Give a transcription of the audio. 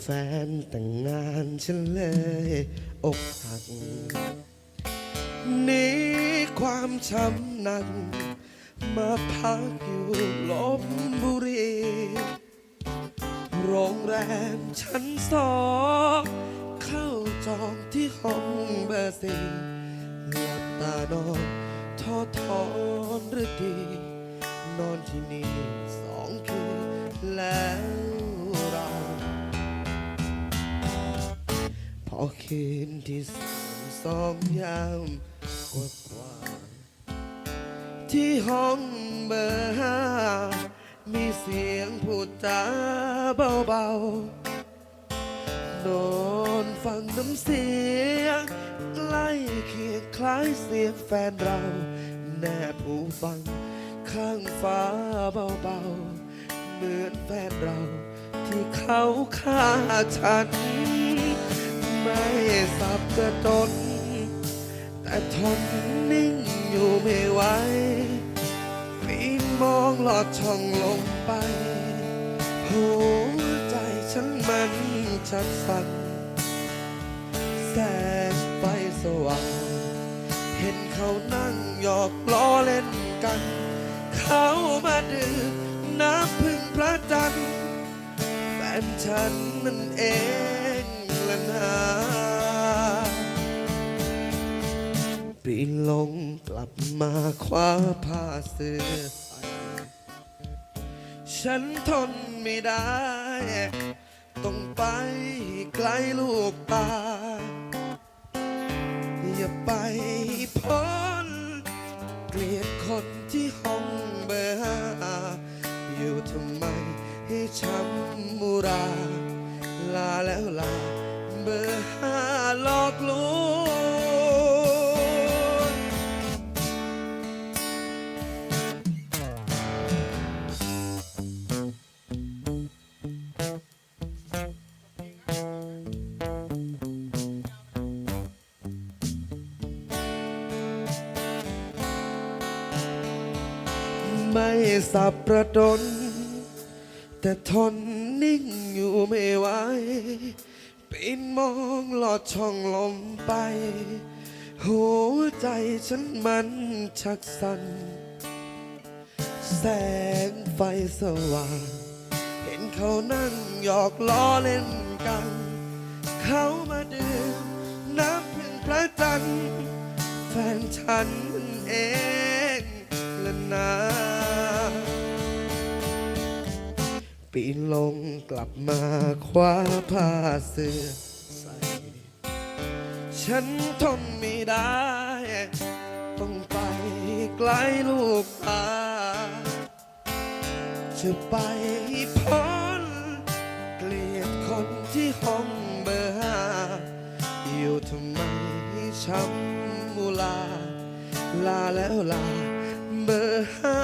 แฟนแต่งงานฉันเลยอกหักหนีความช้ำนักมาพักอยู่ลบบุรีโรงแรมชั้นสองเข้าจองที่ห้องเบอร์สี่หลับตานอนทอทอนหรือดี นอนที่นี่สองคืนแล้ว อคืนที่สองสองยามกว่ากว่า ที่ห้องเบอร์ห้ามีเสียงพูดจาเบาๆ นอนฟังน้ำเสียงใกล้เคียงคล้ายเสียงแฟนเรา แนบหูฟังข้างฟ้าเบาๆ เหมือนแฟนเราที่เขาฆ่าฉัน ไม่สับกระตนแต่ทนนิ่งอยู่ไม่ไหวปีนมองหลอดช่องลงไปหัวใจฉันมันชักสั่นแสงไฟสว่างเห็นเขานั่งหยอกล้อเล่นกัน เขามาดื่มน้ำพึ่งพระจันทร์แฟนฉันนั่นเองละนา ปีนลงกลับมาคว้าผ้าเสื้อ ฉันทนไม่ได้ ต้องไปไกลลูกตา อย่าไปพ้นเกลียดคนที่ห้องเบอร์ห้าอยู่ทำไมให้ช้ำมุรา ลาแล้วลา เบอร์ห้าหลอกลวง ไม่สับประดน แต่ทนนิ่งอยู่ไม่ไหวปีนมองหลอดช่องลมไป หัวใจฉันมันชักสั่นแสงไฟสว่าง เห็นเขานั่งหยอกล้อเล่นกัน เขามาดื่มน้ำพึ่งพระจันทร์แฟนฉันเองละนา ปีนลงกลับมาคว้าผ้าเสื้อใส่ฉันทนไม่ได้ ต้องไปไกลลูกตาจะไปพ้นเกลียดคนที่ห้องเบอร์ห้าอยู่ทำไมช้ำมูลา ลาแล้วลาเบอร์ห้า